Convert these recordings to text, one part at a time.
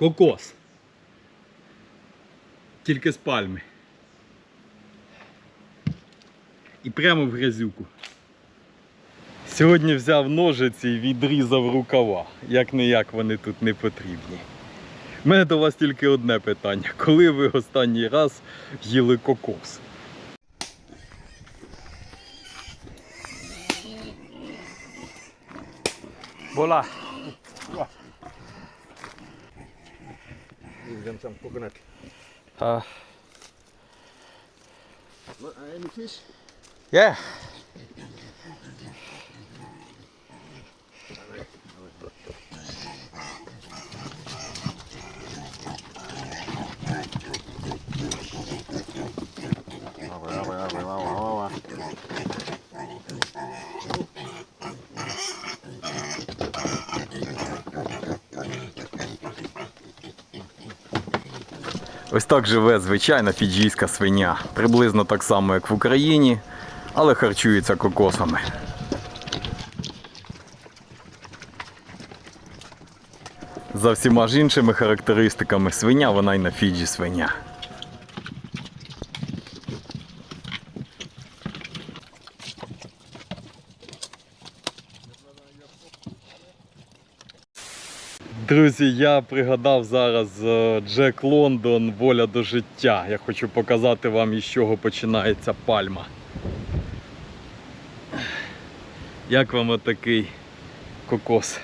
Кокос. Тільки з пальми. І прямо в грязюку. Сьогодні взяв ножиці і відрізав рукава. Як не як вони тут не потрібні. У мене до вас тільки одне питання. Коли ви останній раз їли кокос? Бола. Give them some coconut. Uh, What, uh, any fish? yeah. Ось так живе звичайна фіджійська свиня. Приблизно так само, як в Україні, але харчується кокосами. За всіма ж іншими характеристиками свиня, вона й на Фіджі свиня. Друзі, я пригадав зараз е, Джек Лондон Воля до життя. Я хочу показати вам, із чого починається пальма. Як вам отакий кокос?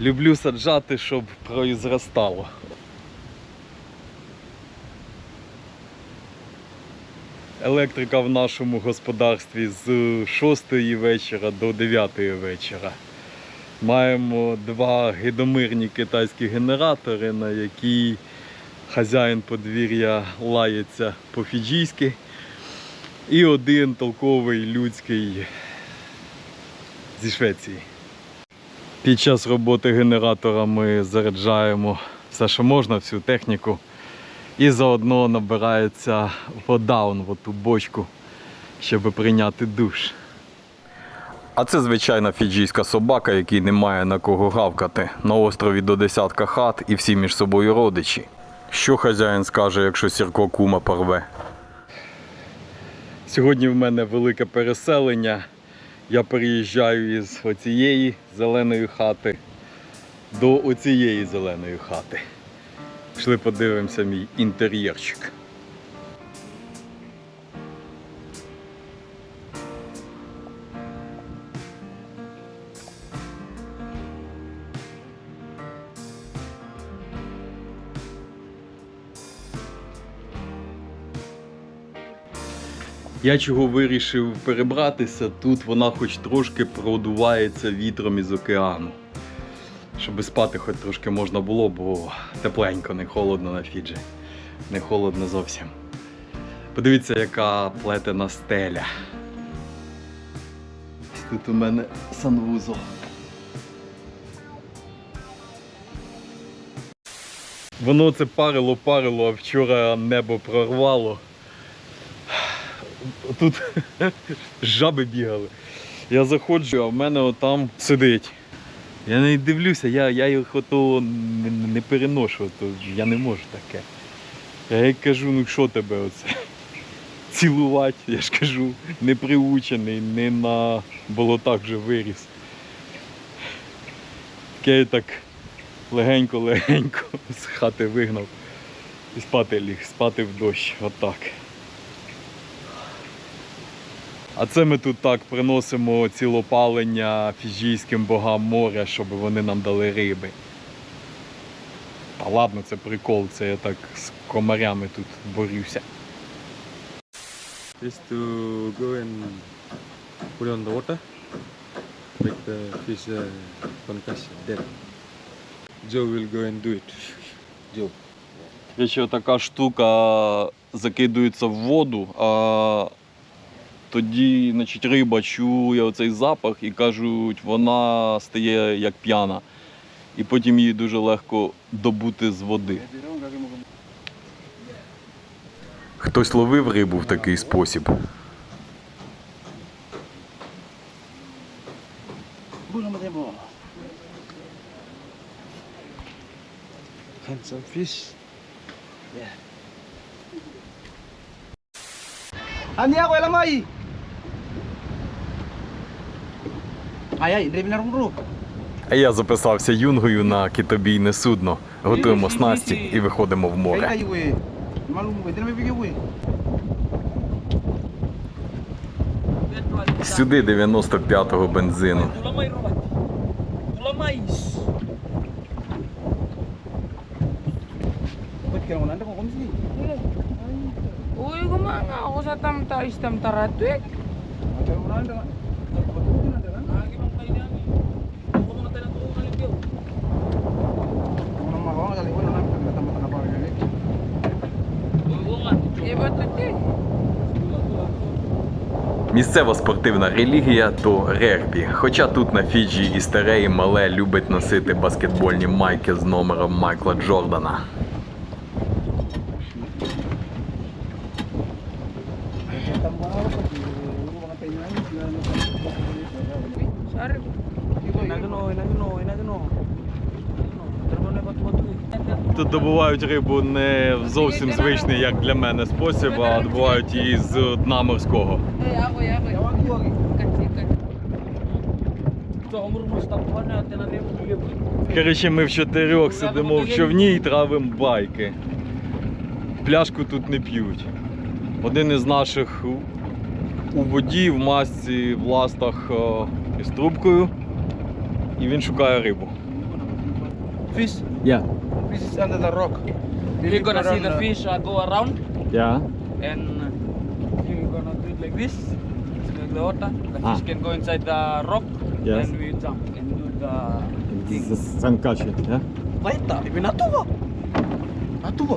Люблю саджати, щоб произростало. Електрика в нашому господарстві з 6 вечора до 9 вечора. Маємо два гидомирні китайські генератори, на які хазяїн подвір'я лається по-фіджійськи. І один толковий людський зі Швеції. Під час роботи генератора ми заряджаємо все, що можна, всю техніку. І заодно набирається вода в оту бочку, щоб прийняти душ. А це звичайна фіджійська собака, якій немає на кого гавкати. На острові до десятка хат і всі між собою родичі. Що хазяїн скаже, якщо сірко кума порве? Сьогодні в мене велике переселення. Я переїжджаю із оцієї зеленої хати до оцієї зеленої хати. Пішли подивимося мій інтер'єрчик. Я чого вирішив перебратися, тут вона хоч трошки продувається вітром із океану. Щоб спати хоч трошки можна було, бо тепленько, не холодно на Фіджі. Не холодно зовсім. Подивіться, яка плетена стеля. Тут у мене санвузол. Воно це парило, парило, а вчора небо прорвало. Тут жаби бігали. Я заходжу, а в мене отам сидить. Я не дивлюся, я, я їх ото не, не переношу, то я не можу таке. Я їй кажу, ну що тебе оце? Цілувати, я ж кажу, не приучений, не на болотах вже виріс. Таке так легенько-легенько з хати вигнав і спати ліг, спати в дощ, отак. А це ми тут так приносимо цілопалення фіжійським богам моря, щоб вони нам дали риби. Та ладно, це прикол, це я так з комарями тут борюся. is to go and put on the water, make the fish uh, concuss dead. Joe will go and do it. Joe. Якщо така штука закидується в воду, а тоді значить, риба чує оцей запах і кажуть, вона стає як п'яна. І потім її дуже легко добути з води. Хтось ловив рибу в такий спосіб. Andi ako, alam ay. Ay, ay, drive na. А я записався юнгою на китобійне судно. Готуємо снасті і виходимо в море. kayo eh. Malum mo, hindi na may bigyan ko eh. Місцева спортивна релігія то регбі. Хоча тут на Фіджі і старе, і мале любить носити баскетбольні майки з номером Майкла Джордана. Тут добувають рибу не в зовсім звичний, як для мене, спосіб, а добувають її з дна морського. Коротше, ми в чотирьох сидимо в човні і травимо байки. Пляшку тут не п'ють. Один із наших у- воді, в масці, в ластах е, із трубкою. І він шукає рибу. Fish. Я. This is under the rock. We're gonna see the fish uh, go around Yeah. and uh, we're gonna do it like this. It's like the water. The Ah. fish can go inside the rock Yes. Then we jump and do the This thing. is some culture. Yeah. Laita, ibi natuwa. Natuwa.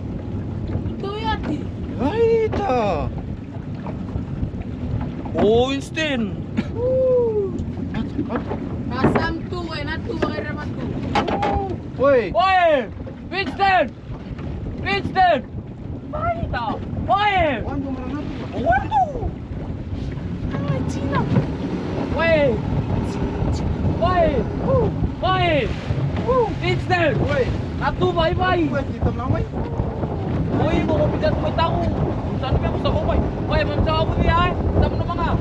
Tuyati. Laita. Oh, Einstein. Masam tu, eh, natu, makirama tu. Woi, Woi. Winston! Winston! Bajta! Oye! Oye! Tina! Oye! Oye! Oye! Winston! Oye! Natu bay bay! Oye, mga kapitad ko tao! Saan kami mo sa kumay? Oye, mamsa ako niya eh! Sama naman nga!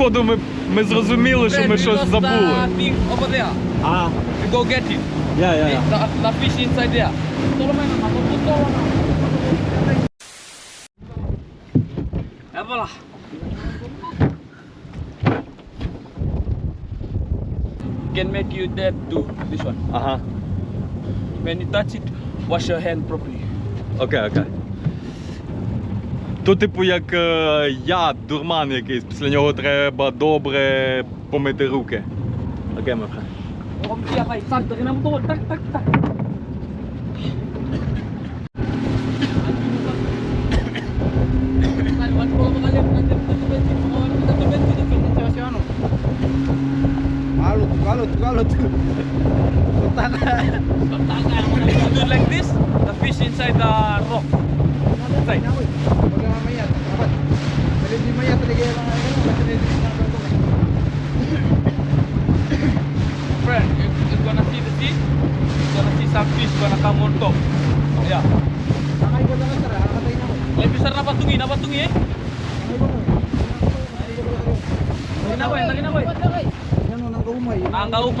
Походу, ми, ми зрозуміли, що ми щось забули. Thing over there. А, We go get it. я, я, я. The, the fish inside there. Tolong main nama aku tolong. Apa lah? Can make you dead too. This one. Ага. When you touch it, wash your hand properly. Окей, окей. То, типу, як е, яд, дурман якийсь, після нього треба добре помити руки. Окей, Sag, takin mo to. Ang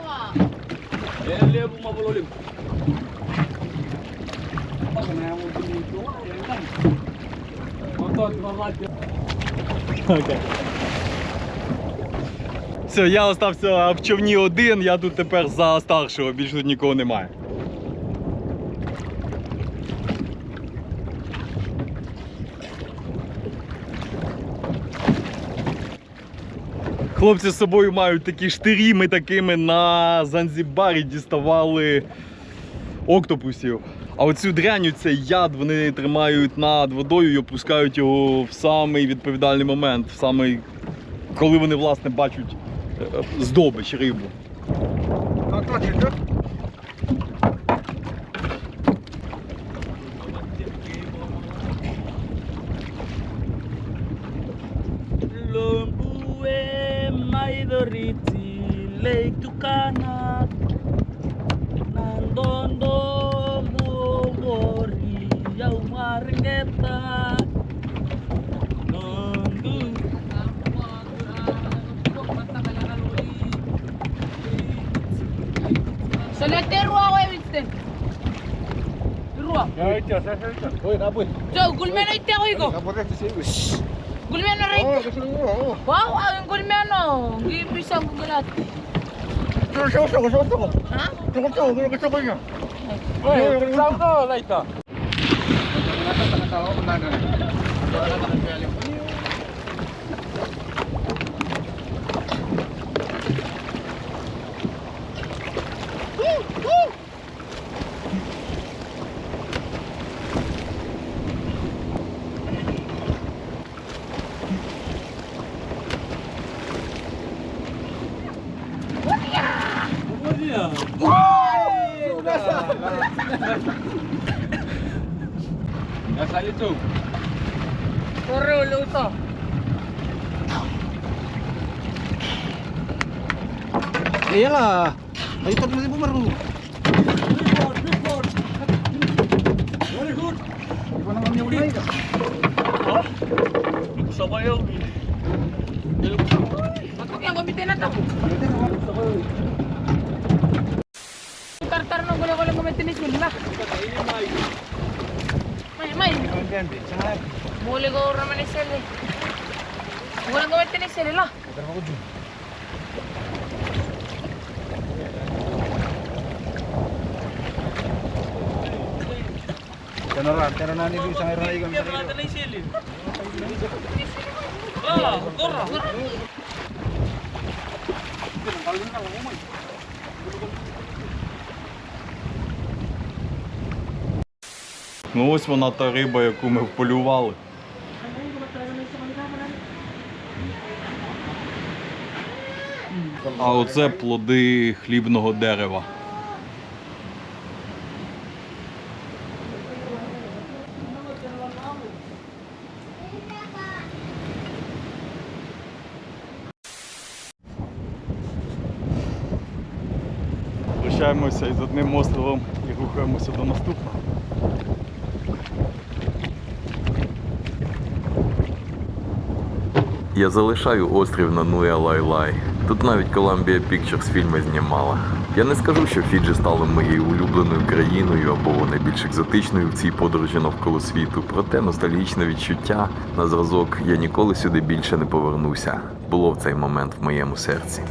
liya mo mabulolim. Окей. Все, я остався в човні один, я тут тепер за старшого, більше тут нікого немає. Хлопці з собою мають такі штирі, ми такими на Занзібарі діставали октопусів. А оцю дряню, цей яд, вони тримають над водою і опускають його в самий відповідальний момент, в самий, коли вони власне бачать е, здобич рибу. apoy. So, gulmeno ite ako iko. Kapote si Siwi. Gulmeno rin. Oo, gusto Wow, ang gulmeno. Gibis ang gulat. Gusto ko, gusto ko. Ha? Gusto ko, gusto ko niya. Ay, gusto ko, laita. Wala ka tao, wala na. Iyalah. Ayo tak masih bumer dulu. Very good. Gimana namanya udah? Oh, lu sama ya udah. Aku yang gamitin na to. Tartar nung gulo ko lang gamitin ni Jun lah. May, may. Muli ko naman ni Sel eh. Gulo gamitin ni Sel lah. Tartar ko Jun. Silla. Tanaran, tanaran ni Luis ang iray na? Ah. Ну ось вона та риба, яку ми вполювали. А оце плоди хлібного дерева. Прощаємося із одним островом і рухаємося до наступного. Я залишаю острів на Нуя Лай-Лай. Тут навіть Columbia Pictures фільми знімала. Я не скажу, що Фіджі стали моєю улюбленою країною або найбільш екзотичною в цій подорожі навколо світу. Проте ностальгічне відчуття на зразок я ніколи сюди більше не повернуся. Було в цей момент в моєму серці.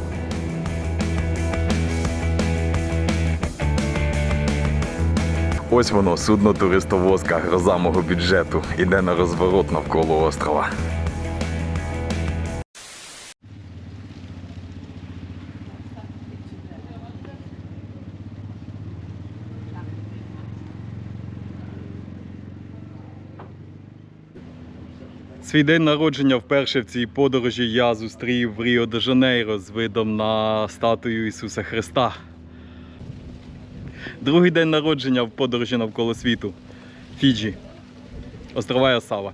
Ось воно, судно туристовозка, гроза мого бюджету, іде на розворот навколо острова. Свій день народження вперше в цій подорожі я зустрів в Ріо де Жанейро з видом на статую Ісуса Христа. Другий день народження в подорожі навколо світу. Фіджі. Острова Ясава.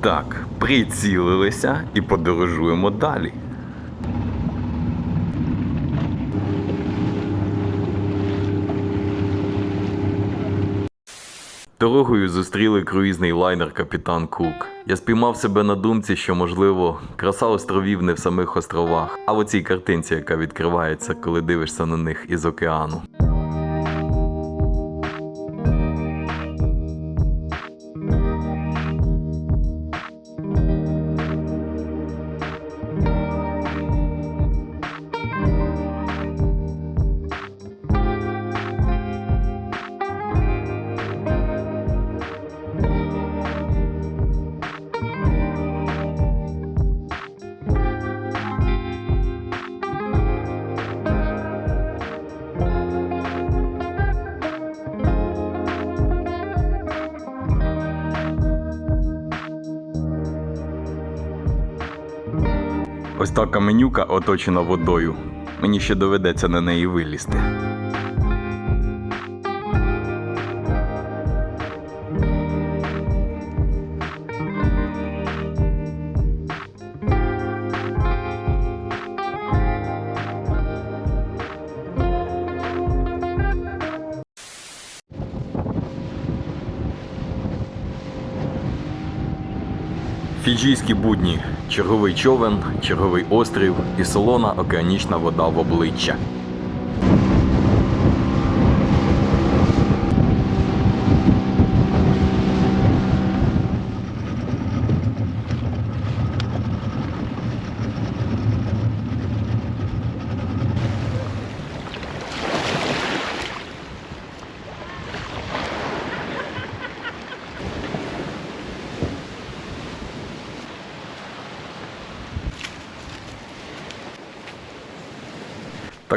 Так, прицілилися і подорожуємо далі. Дорогою зустріли круїзний лайнер Капітан Кук. Я спіймав себе на думці, що можливо краса островів не в самих островах, а в оцій картинці, яка відкривається, коли дивишся на них із океану. Каменюка оточена водою. Мені ще доведеться на неї вилізти. Фіджійські будні. Черговий човен, черговий острів і солона океанічна вода в обличчя.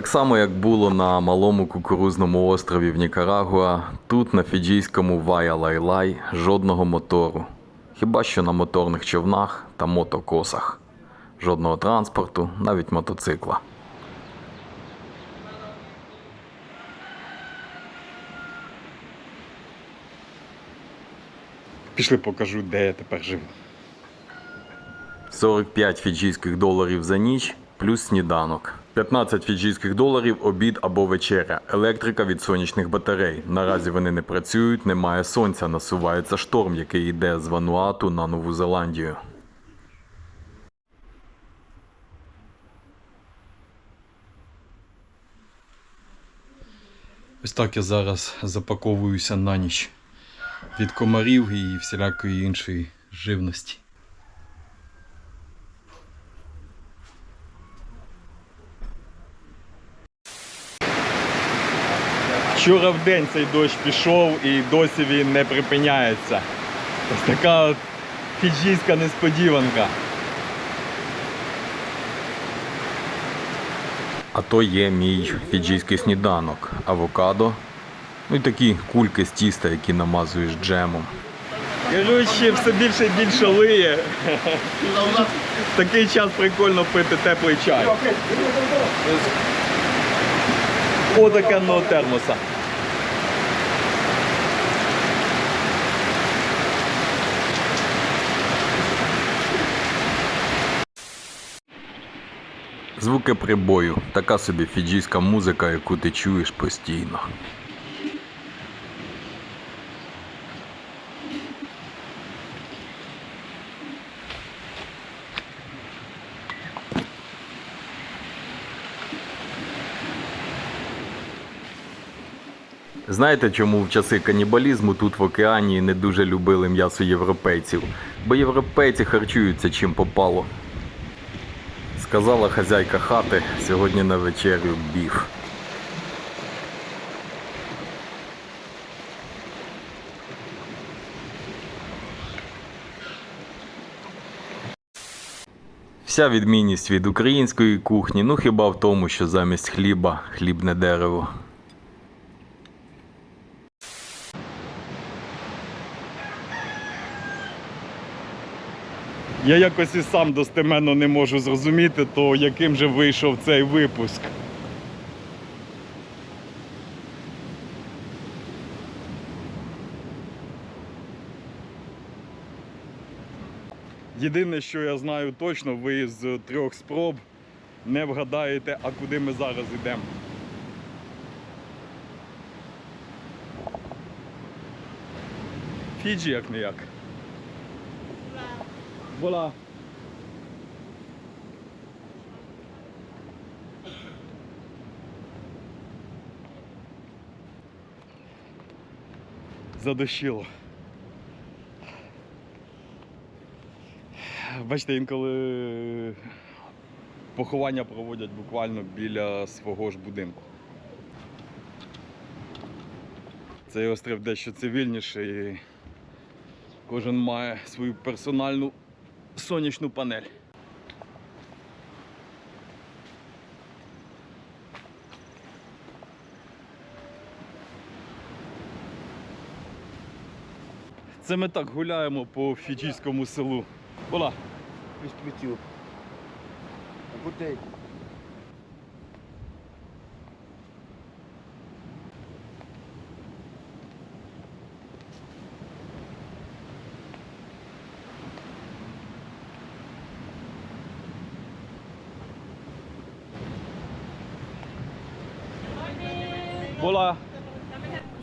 Так само, як було на малому кукурузному острові в Нікарагуа, тут на фіджійському Вая Лайлай жодного мотору. Хіба що на моторних човнах та мотокосах. Жодного транспорту, навіть мотоцикла. Пішли покажу, де я тепер живу. 45 фіджійських доларів за ніч плюс сніданок. 15 фіджійських доларів обід або вечеря. Електрика від сонячних батарей. Наразі вони не працюють, немає сонця, насувається шторм, який йде з Вануату на Нову Зеландію. Ось так я зараз запаковуюся на ніч від комарів і всілякої іншої живності. Вчора в день цей дощ пішов і досі він не припиняється. Ось така от фіджійська несподіванка. А то є мій фіджійський сніданок, авокадо, ну і такі кульки з тіста, які намазуєш джемом. Коротше, все більше і більше лиє. В такий час прикольно пити теплий чай. Отакенного термоса. Звуки прибою, така собі фіджійська музика, яку ти чуєш постійно. Знаєте, чому в часи канібалізму тут в океані не дуже любили м'ясо європейців? Бо європейці харчуються чим попало. Сказала хазяйка хати сьогодні на вечерю біф. Вся відмінність від української кухні, ну хіба в тому, що замість хліба хлібне дерево. Я якось і сам достеменно не можу зрозуміти, то яким же вийшов цей випуск. Єдине, що я знаю точно, ви з трьох спроб не вгадаєте, а куди ми зараз йдемо. Фіджі як не як. Voila. Задощило. Бачите, інколи поховання проводять буквально біля свого ж будинку. Цей острів дещо цивільніший. Кожен має свою персональну сонячну панель. Це ми так гуляємо по фіджійському селу. Ола, YouTube. A good day. Була.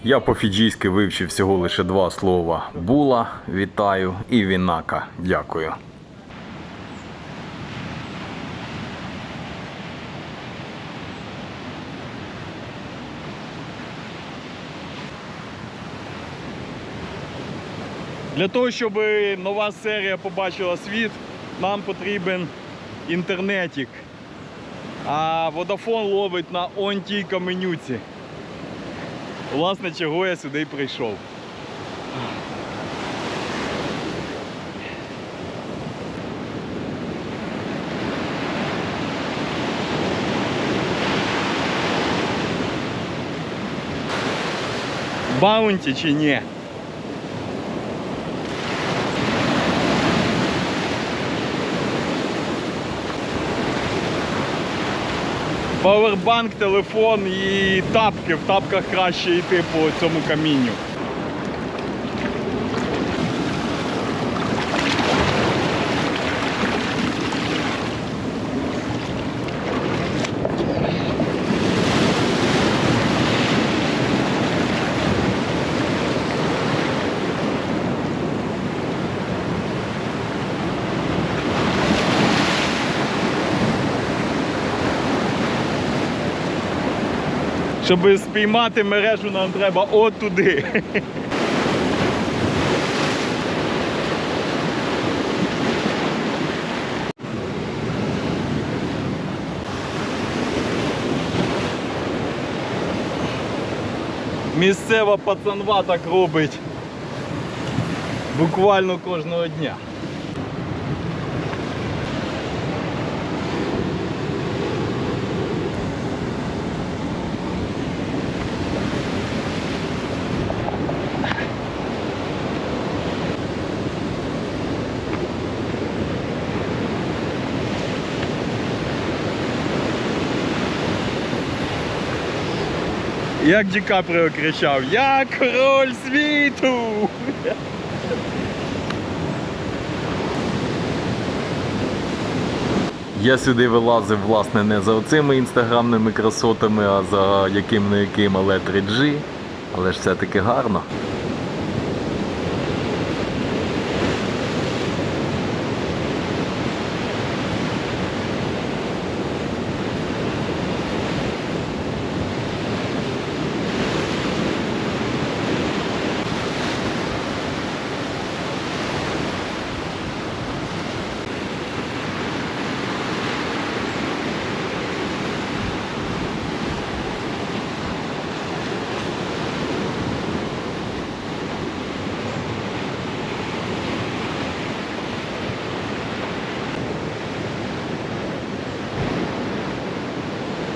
Я по-фіджійськи вивчив всього лише два слова: була, вітаю і вінака. Дякую. Для того, щоб нова серія побачила світ, нам потрібен інтернетик. А Vodafone ловить на онтій каменюці. Власне, чого я сюди прийшов. Баунті чи ні? Павербанк, телефон і тапки. В тапках краще йти по цьому камінню. Щоб спіймати мережу, нам треба от туди. Місцева пацанва так робить буквально кожного дня. Як Ді Капріо кричав, я король світу! Я сюди вилазив, власне, не за оцими інстаграмними красотами, а за яким не яким, але 3G. Але ж все-таки гарно.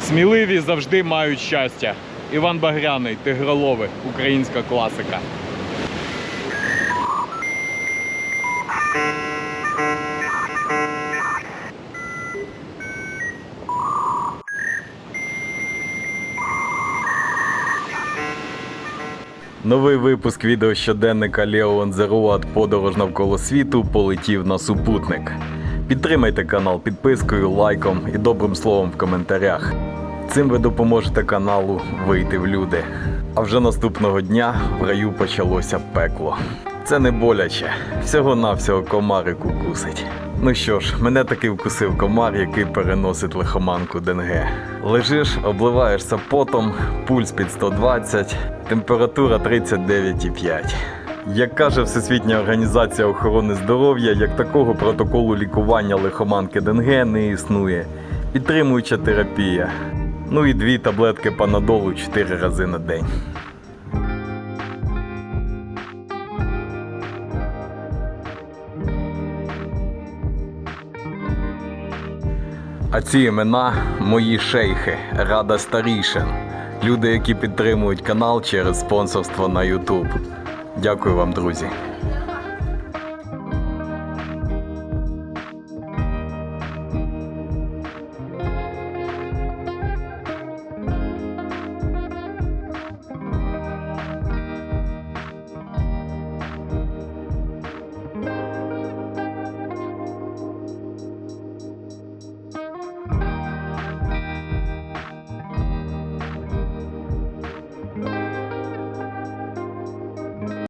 Сміливі завжди мають щастя. Іван Багряний, Тигролови, українська класика. Новий випуск відео щоденника Лео Онзеруат Подорож навколо світу полетів на супутник. Підтримайте канал підпискою, лайком і добрим словом в коментарях. Цим ви допоможете каналу вийти в люди. А вже наступного дня в раю почалося пекло. Це не боляче, всього-навсього комари кукусить. Ну що ж, мене таки вкусив комар, який переносить лихоманку Денге. Лежиш, обливаєшся потом, пульс під 120, температура 39,5. Як каже Всесвітня організація охорони здоров'я, як такого протоколу лікування лихоманки Денге не існує. Підтримуюча терапія. Ну і дві таблетки панадолу 4 рази на день. А ці імена мої шейхи, рада старішин. Люди, які підтримують канал через спонсорство на YouTube. Дякую вам, друзі.